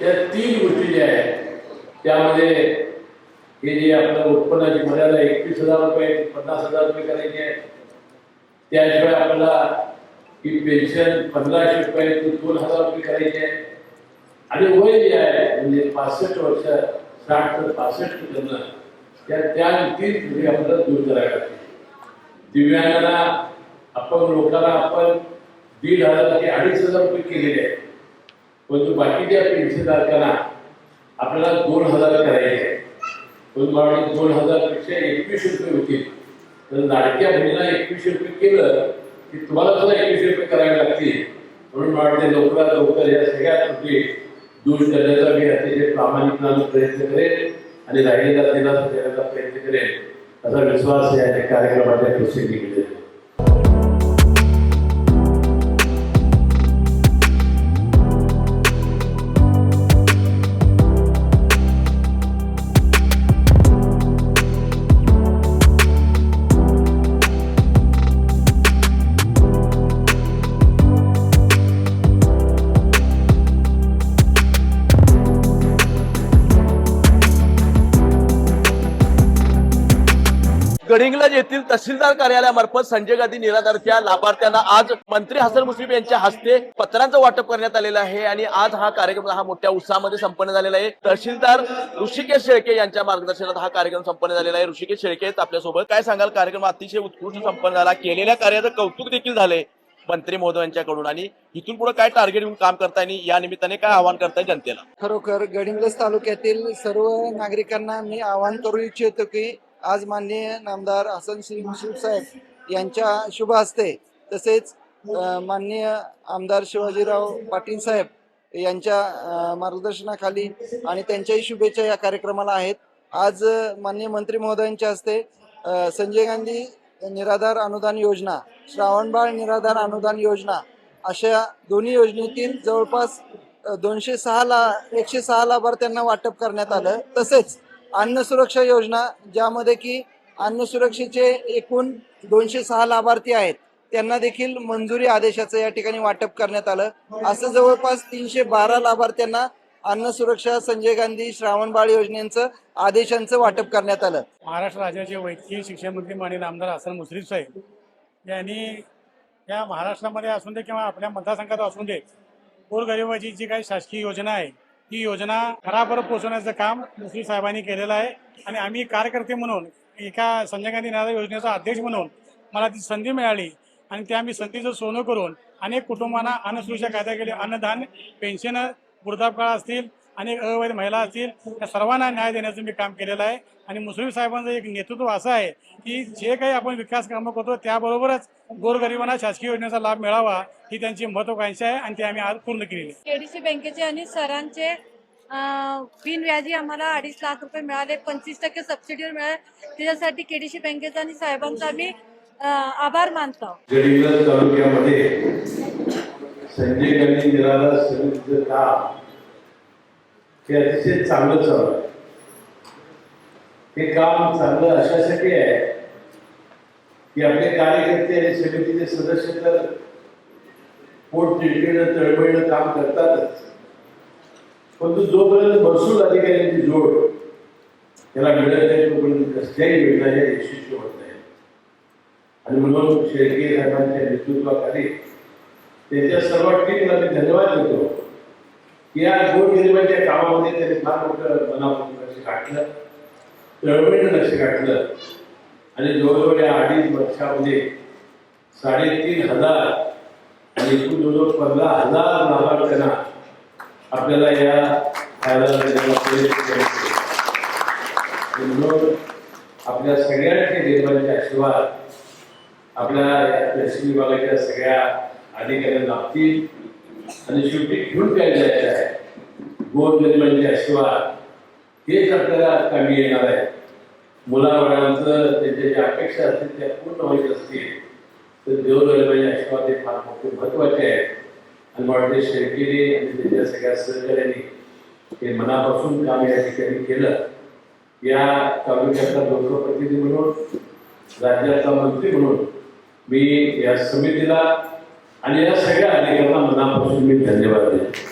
त्या तीन गोष्टी ज्या आहेत त्यामध्ये हे जे आपलं उत्पन्नाची मर्यादा एकवीस हजार रुपये पन्नास हजार रुपये करायची आहे त्याशिवाय आपल्याला ही पेन्शन पंधराशे रुपये ते दोन हजार रुपये करायची आहे आणि वय जे आहे म्हणजे पासष्ट वर्ष साठ ते पासष्ट त्यांना त्या त्या तीन गोष्टी आपल्याला दूर कराव्या लागतील. दिव्यांगांना अपंग लोकांना आपण दीड हजार ते अडीच हजार रुपये केलेले आहेत. परंतु बाकीच्या पेन्शनधारकांना आपल्याला दोन हजार करायचे आहे पण मला दोन हजारपेक्षा एकवीसशे रुपये होतील. तर लाडक्या बहिणीला एकवीसशे रुपये केलं की तुम्हाला सुद्धा एकवीसशे रुपये करावे लागतील. म्हणून मला वाटते लवकरात लवकर या सगळ्या त्रुटी दूर करण्याचा मी अतिशय प्रामाणिकपणाने प्रयत्न करेन आणि राहिलेला दिलासा देण्याचा प्रयत्न करेन असा विश्वास या कार्यक्रमाच्या प्रसिद्धी केलेला गडिंगलज येथील तहसीलदार कार्यालयामार्फत संजय गांधी निराधारच्या लाभार्थ्यांना आज मंत्री हसन मुश्रीफ यांच्या हस्ते पत्रांचं वाटप करण्यात आलेलं आहे आणि आज हा कार्यक्रम हा मोठ्या उत्साहामध्ये संपन्न झालेला आहे. तहसीलदार ऋषिकेश शेळके यांच्या मार्गदर्शनात हा कार्यक्रम संपन्न झालेला आहे. ऋषिकेश शेळके आपल्यासोबत काय सांगाल? कार्यक्रम अतिशय उत्कृष्ट संपन्न झाला. केलेल्या कार्याचं कौतुक देखील झाले मंत्री महोदयांच्याकडून आणि इथून पुढे काय टार्गेट घेऊन काम करताय आणि या निमित्ताने काय आवाहन करताय जनतेला? खरोखर गडिंग्लज तालुक्यातील सर्व नागरिकांना मी आवाहन करू इच्छितो की आज माननीय नामदार हसन श्री मुश्रीफ साहेब यांच्या शुभ हस्ते तसेच माननीय आमदार शिवाजीराव पाटील साहेब यांच्या मार्गदर्शनाखाली आणि त्यांच्याही शुभेच्छा या कार्यक्रमाला आहेत. आज माननीय मंत्री महोदयांच्या हस्ते संजय गांधी निराधार अनुदान योजना श्रावणबाळ निराधार अनुदान योजना अशा दोन्ही योजनेतील जवळपास दोनशे सहा ला एकशे सहा लाभार्थ्यांना वाटप करण्यात आलं. तसेच अन्न सुरक्षा योजना ज्यामध्ये की अन्न सुरक्षेचे एकूण दोनशे सहा लाभार्थी आहेत त्यांना देखील मंजुरी आदेशाचं या ठिकाणी वाटप करण्यात आलं. असं जवळपास तीनशे बारा लाभार्थ्यांना अन्न सुरक्षा संजय गांधी श्रावण बाळ योजनेचं आदेशांचं वाटप करण्यात आलं. महाराष्ट्र राज्याचे वैद्यकीय शिक्षण मंत्री माननीय आमदार हसन मुश्रीफ साहेब यांनी या महाराष्ट्रामध्ये असून दे किंवा आपल्या मतदारसंघात असून दे गोरगरिबाची जी काही शासकीय योजना आहे ही योजना घरापर्यंत पोहोचवण्याचं काम मुश्रीफ साहेबांनी केलेलं आहे. आणि आम्ही कार्यकर्ते म्हणून एका संजय गांधी निराधार योजनेचा अध्यक्ष म्हणून मला ती संधी मिळाली. आणि त्या मी संधीचं सोनं करून अनेक कुटुंबांना अन्नसुरक्षा कायदा केले अन्नदान पेन्शन वृद्धापकाळ असतील अनेक अवैध महिला असतील त्या सर्वांना न्याय देण्याचं मी काम केलेलं आहे. आणि मुस्लिम साहेबांचं एक नेतृत्व असं आहे की जे काही आपण विकास कामं करतो त्याबरोबरच गोरगरिबांना शासकीय योजनेचा लाभ मिळावा ही त्यांची महत्वाकांक्षा आहे आणि ती आम्ही आज पूर्ण केलेली आहे. केडीसी बँकेचे आणि सरांचे बिनव्याजी आम्हाला अडीच लाख रुपये मिळाले पंचवीस टक्के सबसिडीवर मिळाले. त्याच्यासाठी केडीसी बँकेचा आणि साहेबांचा आम्ही आभार मानतो तालुक्यामध्ये संजय गांधी निराधार समितीचं काम हे अतिशय चांगलं चालू आहे. हे काम चांगलं अशासाठी आहे की आपले कार्यकर्ते आणि समितीचे सदस्य तर पोट तिडकीनं तळमळीनं काम करतातच. परंतु जोपर्यंत महसूल अधिकाऱ्यांची जोड त्याला मिळत नाही तोपर्यंत कसल्याही योजना या यशस्वी होत नाही. आणि म्हणून शेळके साहेबांच्या नेतृत्वाखाली त्यांच्या सर्व टीमला मी धन्यवाद देतो. या गोरगरिबांच्या कामामध्ये त्यांनी फार मोठं मनापासून लक्ष गाठलं. तळमळीनं लक्ष गाठलं. आणि जवळजवळ या अडीच वर्षामध्ये साडेतीन हजार आणि एकूण जवळजवळ पंधरा हजार लाभार्थ्यांना आपल्याला या म्हणून आपल्या सगळ्यांच्या गरिबांचे आशीर्वाद आपल्या या तहसील विभागाच्या सगळ्या अधिकाऱ्यांना लाभतील आणि शेवटी घेऊन काय जायचं आहे? गोरगरिबांचे आशीर्वाद हेच आपल्याला कामी येणार आहे. मुलाबाळांचं त्यांच्या ज्या अपेक्षा असतील त्या पूर्ण व्हायच्या असतील तर देवगरिबांचे आशीर्वाद हे फार मोठे महत्त्वाचे आहे. आणि मला वाटते शेळकेने आणि त्यांच्या सगळ्या सहकाऱ्यांनी हे मनापासून काम या ठिकाणी केलं. या तालुक्याचा लोकप्रतिनिधी म्हणून राज्याचा मंत्री म्हणून मी या समितीला आणि या सगळ्या अधिकाऱ्यांना मनापासून मी धन्यवाद देतो.